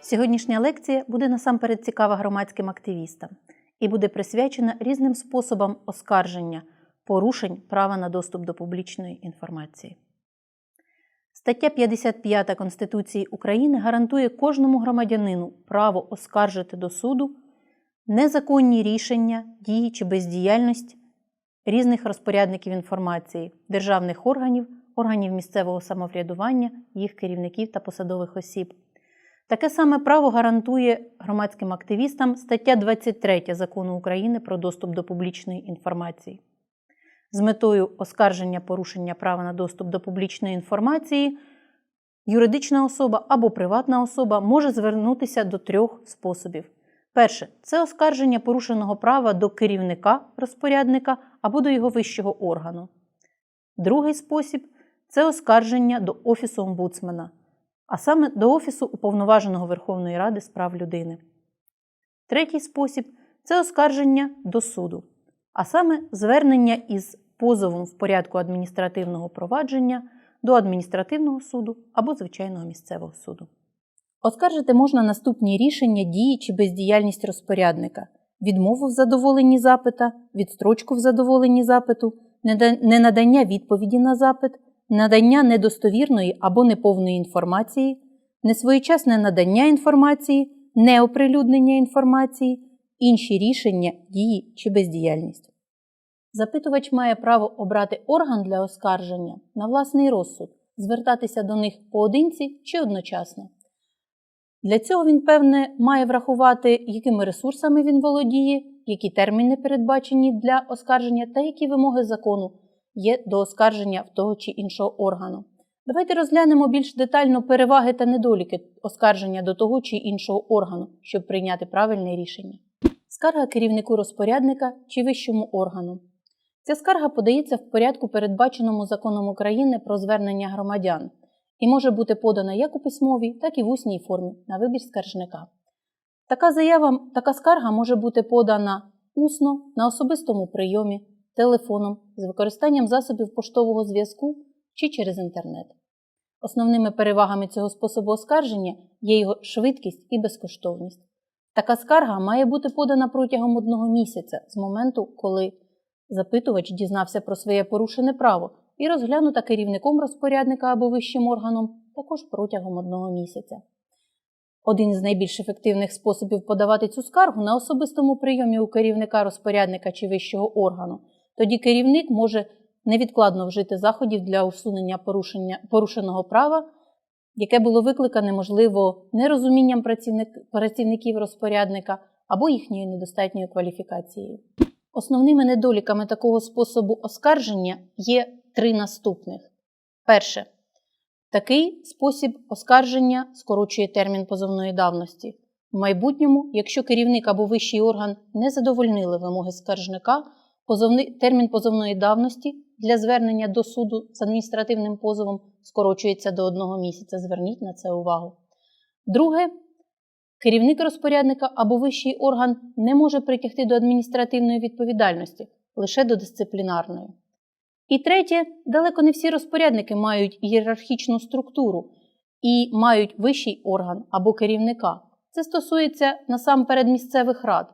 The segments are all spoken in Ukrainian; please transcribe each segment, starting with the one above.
Сьогоднішня лекція буде насамперед цікава громадським активістам і буде присвячена різним способам оскарження порушень права на доступ до публічної інформації. Стаття 55 Конституції України гарантує кожному громадянину право оскаржити до суду незаконні рішення, дії чи бездіяльність різних розпорядників інформації, державних органів, органів місцевого самоврядування, їх керівників та посадових осіб. Таке саме право гарантує громадським активістам стаття 23 Закону України про доступ до публічної інформації. З метою оскарження порушення права на доступ до публічної інформації юридична особа або приватна особа може звернутися до трьох способів. Перше це оскарження порушеного права до керівника розпорядника або до його вищого органу. Другий спосіб це оскарження до Офісу омбудсмена, а саме до Офісу Уповноваженого Верховної Ради з прав людини. Третій спосіб це оскарження до суду, а саме звернення із позовом в порядку адміністративного провадження до адміністративного суду або звичайного місцевого суду. Оскаржити можна наступні рішення дії чи бездіяльність розпорядника, відмову в задоволенні запита, відстрочку в задоволенні запиту, ненадання відповіді на запит, надання недостовірної або неповної інформації, несвоєчасне надання інформації, неоприлюднення інформації, інші рішення дії чи бездіяльність. Запитувач має право обрати орган для оскарження на власний розсуд, звертатися до них поодинці чи одночасно. Для цього він, певне, має врахувати, якими ресурсами він володіє, які терміни передбачені для оскарження та які вимоги закону є до оскарження в того чи іншого органу. Давайте розглянемо більш детально переваги та недоліки оскарження до того чи іншого органу, щоб прийняти правильне рішення. Скарга керівнику розпорядника чи вищому органу. Ця скарга подається в порядку, передбаченому законом України про звернення громадян і може бути подана як у письмовій, так і в усній формі на вибір скаржника. Така заява, така скарга може бути подана усно на особистому прийомі, телефоном, з використанням засобів поштового зв'язку чи через інтернет. Основними перевагами цього способу оскарження є його швидкість і безкоштовність. Така скарга має бути подана протягом одного місяця з моменту, коли запитувач дізнався про своє порушене право і розглянута керівником розпорядника або вищим органом також протягом одного місяця. Один із найбільш ефективних способів подавати цю скаргу на особистому прийомі у керівника розпорядника чи вищого органу. Тоді керівник може невідкладно вжити заходів для усунення порушення, порушеного права, яке було викликане, можливо, нерозумінням працівник, працівників розпорядника або їхньою недостатньою кваліфікацією. Основними недоліками такого способу оскарження є три наступних. Перше. Такий спосіб оскарження скорочує термін позовної давності. В майбутньому, якщо керівник або вищий орган не задовольнили вимоги скаржника, позовний, термін позовної давності для звернення до суду з адміністративним позовом скорочується до одного місяця. Зверніть на це увагу. Друге, керівник розпорядника або вищий орган не може притягти до адміністративної відповідальності, лише до дисциплінарної. І третє, далеко не всі розпорядники мають ієрархічну структуру і мають вищий орган або керівника. Це стосується насамперед місцевих рад,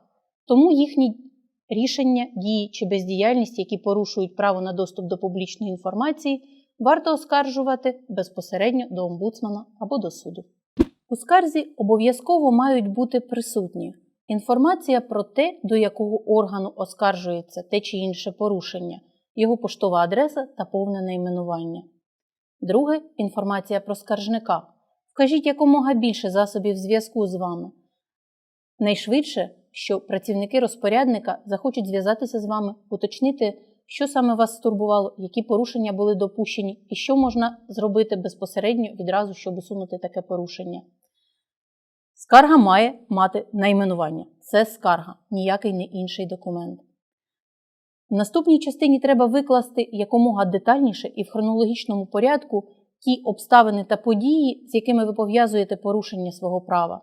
тому їхні рішення, дії чи бездіяльність, які порушують право на доступ до публічної інформації, варто оскаржувати безпосередньо до омбудсмана або до суду. У скарзі обов'язково мають бути присутні інформація про те, до якого органу оскаржується те чи інше порушення його поштова адреса та повне найменування. Друге інформація про скаржника. Вкажіть якомога більше засобів зв'язку з вами. Найшвидше, що працівники розпорядника захочуть зв'язатися з вами, уточнити, що саме вас стурбувало, які порушення були допущені, і що можна зробити безпосередньо відразу, щоб усунути таке порушення. Скарга має мати найменування. Це скарга, ніякий не інший документ. В наступній частині треба викласти якомога детальніше і в хронологічному порядку ті обставини та події, з якими ви пов'язуєте порушення свого права,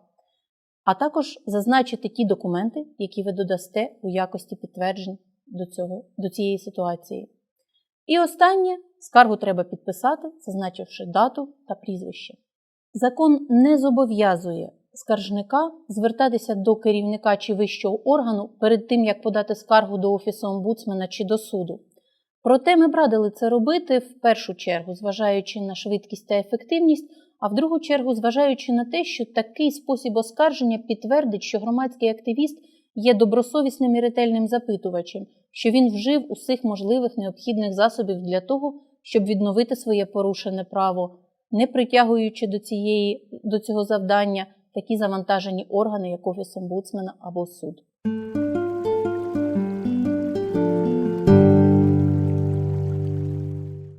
а також зазначити ті документи, які ви додасте у якості підтверджень до, цього, до цієї ситуації. І останнє скаргу треба підписати, зазначивши дату та прізвище. Закон не зобов'язує скаржника звертатися до керівника чи вищого органу перед тим, як подати скаргу до Офісу омбудсмена чи до суду. Проте ми б радили це робити в першу чергу, зважаючи на швидкість та ефективність, а в другу чергу, зважаючи на те, що такий спосіб оскарження підтвердить, що громадський активіст є добросовісним і ретельним запитувачем, що він вжив усіх можливих необхідних засобів для того, щоб відновити своє порушене право, не притягуючи до, цієї, до цього завдання такі завантажені органи, як Офіс омбудсмена або суд.